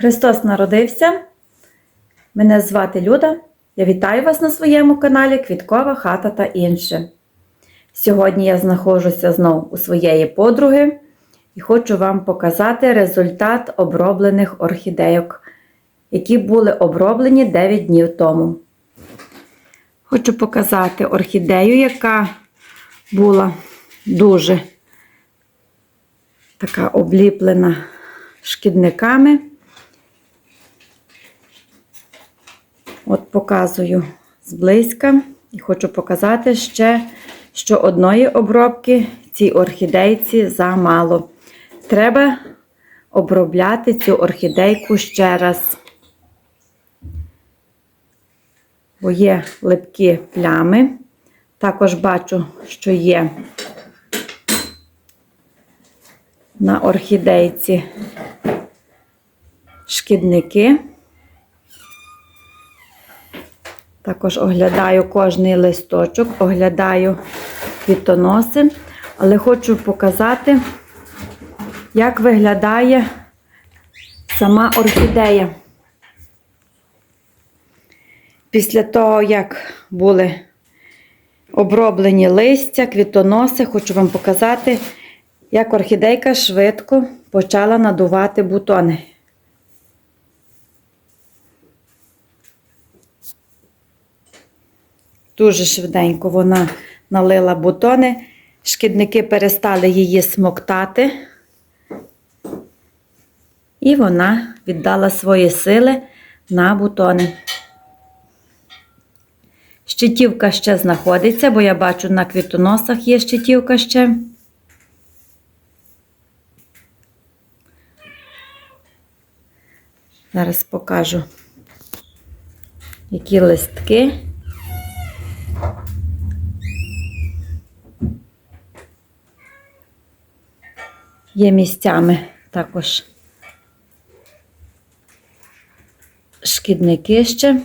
Христос народився. Мене звати Люда. Я вітаю вас на своєму каналі Квіткова хата та інше. Сьогодні я знаходжуся знову у своєї подруги і хочу вам показати результат оброблених орхідейок, які були оброблені 9 днів тому. Хочу показати орхідею, яка була дуже така обліплена шкідниками. От показую зблизька і хочу показати ще, що одної обробки цій орхідейці замало. Треба обробляти цю орхідейку ще раз. Бо є липкі плями. Також бачу, що є на орхідейці шкідники. Також оглядаю кожний листочок, оглядаю квітоноси, але хочу показати, як виглядає сама орхідея. Після того, як були оброблені листя, квітоноси, хочу вам показати, як орхідейка швидко почала надувати бутони. Дуже швиденько вона налила бутони, шкідники перестали її смоктати, і вона віддала свої сили на бутони. Щитівка ще знаходиться, бо я бачу на квітоносах є щитівка ще. Зараз покажу, які листки. Є місцями також шкідники ще.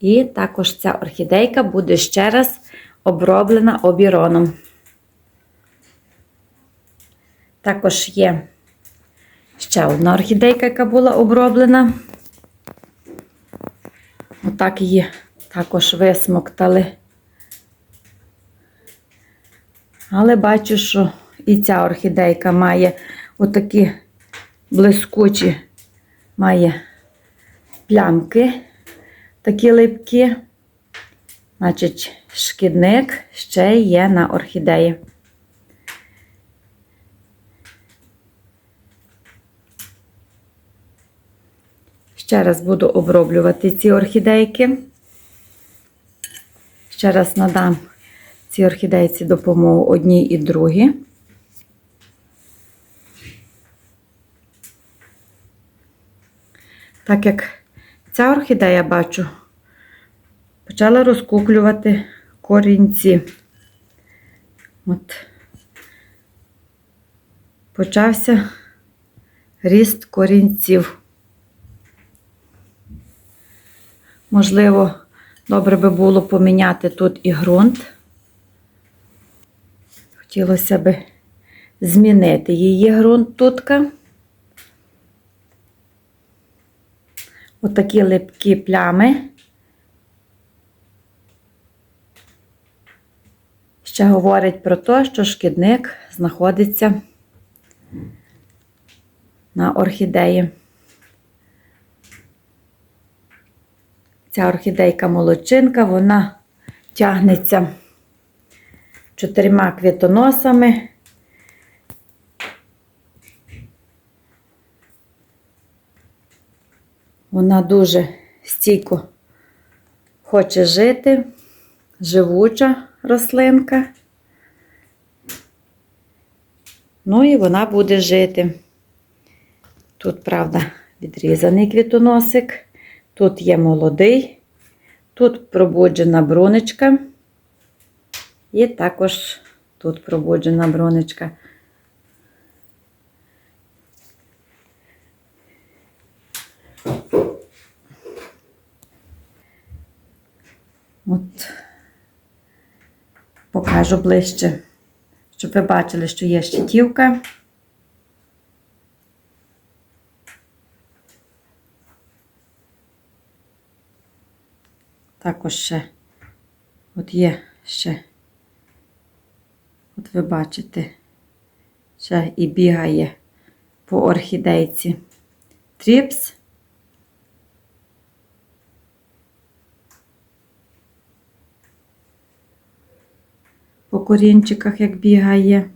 І також ця орхідейка буде ще раз оброблена обіроном. Також є ще одна орхідейка, яка була оброблена. Отак її також висмоктали. Але бачу, що і ця орхідейка має отакі блискучі, має плямки, такі липкі. Значить, шкідник ще є на орхідеї. Ще раз буду оброблювати ці орхідейки. Ще раз надам цій орхідейці допомогу одній і другій. Так як ця орхідея, бачу, почала розкуклювати корінці. От. Почався ріст корінців. Можливо, добре би було поміняти тут і ґрунт. Хотілося б змінити її ґрунт тутка. Отакі липкі плями. Ще говорить про те, що шкідник знаходиться на орхідеї. Ця орхідейка молодчинка, вона тягнеться чотирма квітоносами. Вона дуже стійко хоче жити, живуча рослинка. Ну і вона буде жити. Тут, правда, відрізаний квітоносик, тут є молодий, тут пробуджена брунечка. І також тут пробуджена бронечка. От покажу ближче, щоб ви бачили, що є щитівка. Також ще от є ще, от ви бачите, ще і бігає по орхідейці тріпс. По корінчиках, як бігає.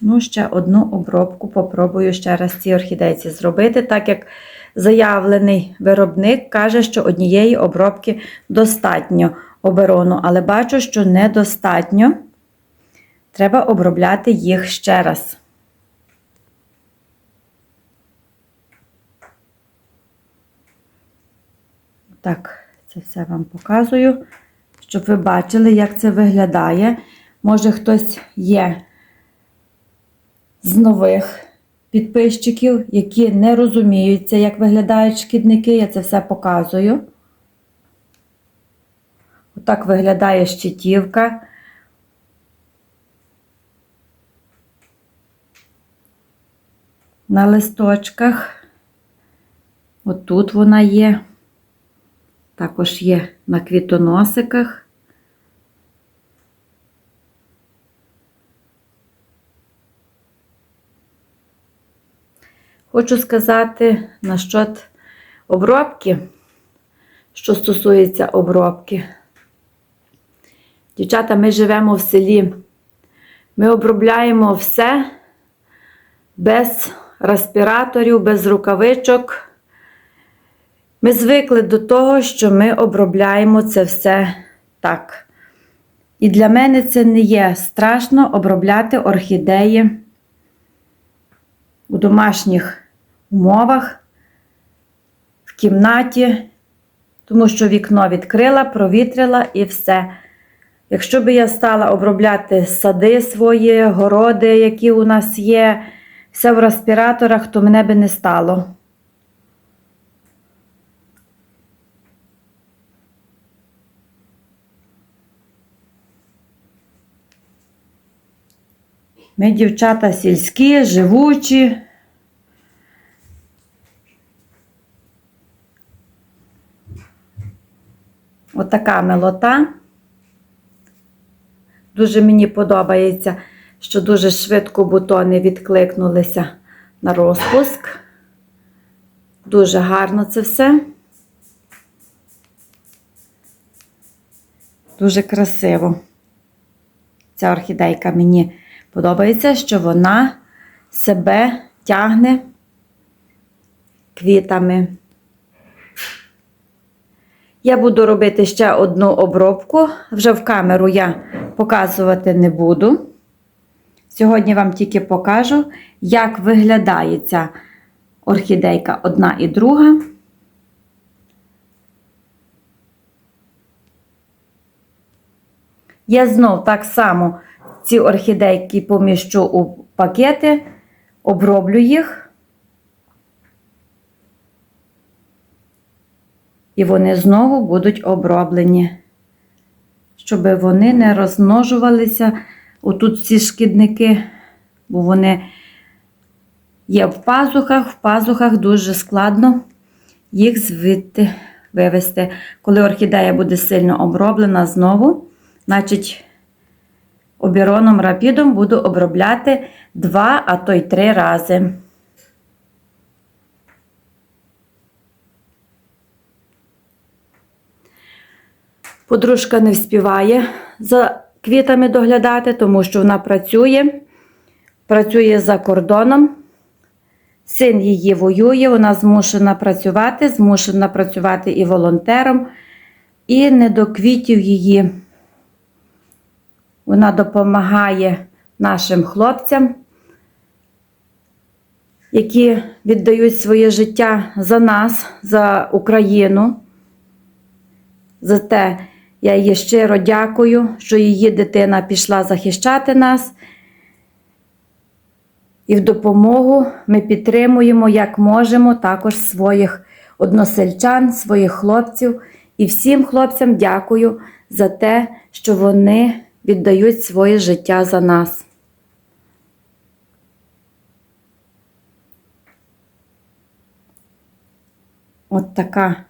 Ну, ще одну обробку попробую ще раз цій орхідейці зробити, так як заявлений виробник каже, що однієї обробки достатньо оберону, але бачу, що недостатньо. Треба обробляти їх ще раз. Так, це все вам показую, щоб ви бачили, як це виглядає. Може, хтось є з нових підписчиків, які не розуміються, як виглядають шкідники. Я це все показую. Отак виглядає щитівка. На листочках. Отут вона є. Також є на квітоносиках. Хочу сказати насчет обробки, що стосується обробки. Дівчата, ми живемо в селі. Ми обробляємо все без респіраторів, без рукавичок. Ми звикли до того, що ми обробляємо це все так. І для мене це не є страшно обробляти орхідеї у домашніх умовах, в кімнаті, тому що вікно відкрила, провітрила і все. Якщо би я стала обробляти сади свої, городи, які у нас є, все в респіраторах, то мене би не стало. Ми дівчата сільські, живучі. Отака милота. Дуже мені подобається, що дуже швидко бутони відкликнулися на розпуск. Дуже гарно це все. Дуже красиво. Ця орхідейка мені подобається, що вона себе тягне квітами. Я буду робити ще одну обробку, вже в камеру я показувати не буду. Сьогодні вам тільки покажу, як виглядає ця орхідейка одна і друга. Я знов так само ці орхідейки поміщу у пакети, оброблю їх. І вони знову будуть оброблені, щоб вони не розмножувалися. Отут ці шкідники, бо вони є в пазухах, в пазухах дуже складно їх звідти вивести. Коли орхідея буде сильно оброблена знову, значить обіроном рапідом буду обробляти два, а то й три рази. Подружка не вспіває за квітами доглядати, тому що вона працює, працює за кордоном. Син її воює, вона змушена працювати, змушена працювати і волонтером, і не до квітів її. Вона допомагає нашим хлопцям, які віддають своє життя за нас, за Україну. За те я їй щиро дякую, що її дитина пішла захищати нас. І в допомогу ми підтримуємо, як можемо, також своїх односельчан, своїх хлопців. І всім хлопцям дякую за те, що вони віддають своє життя за нас. От така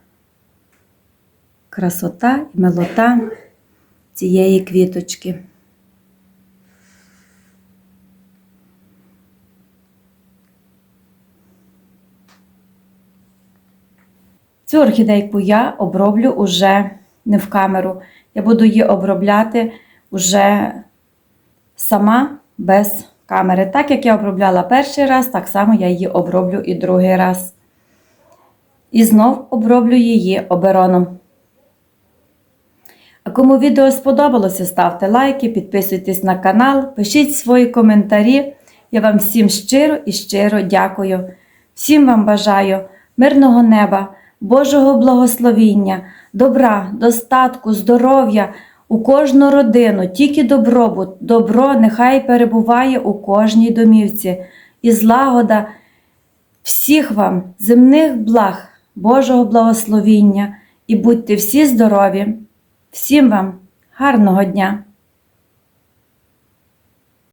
красота і милота цієї квіточки. Цю орхідейку я оброблю уже не в камеру. Я буду її обробляти уже сама без камери. Так як я обробляла перший раз, так само я її оброблю і другий раз. І знов оброблю її обероном. А кому відео сподобалося, ставте лайки, підписуйтесь на канал, пишіть свої коментарі. Я вам всім щиро і щиро дякую. Всім вам бажаю мирного неба, Божого благословіння, добра, достатку, здоров'я у кожну родину, тільки добробут, добро нехай перебуває у кожній домівці і злагода всіх вам земних благ, Божого благословіння і будьте всі здорові. Всім вам гарного дня!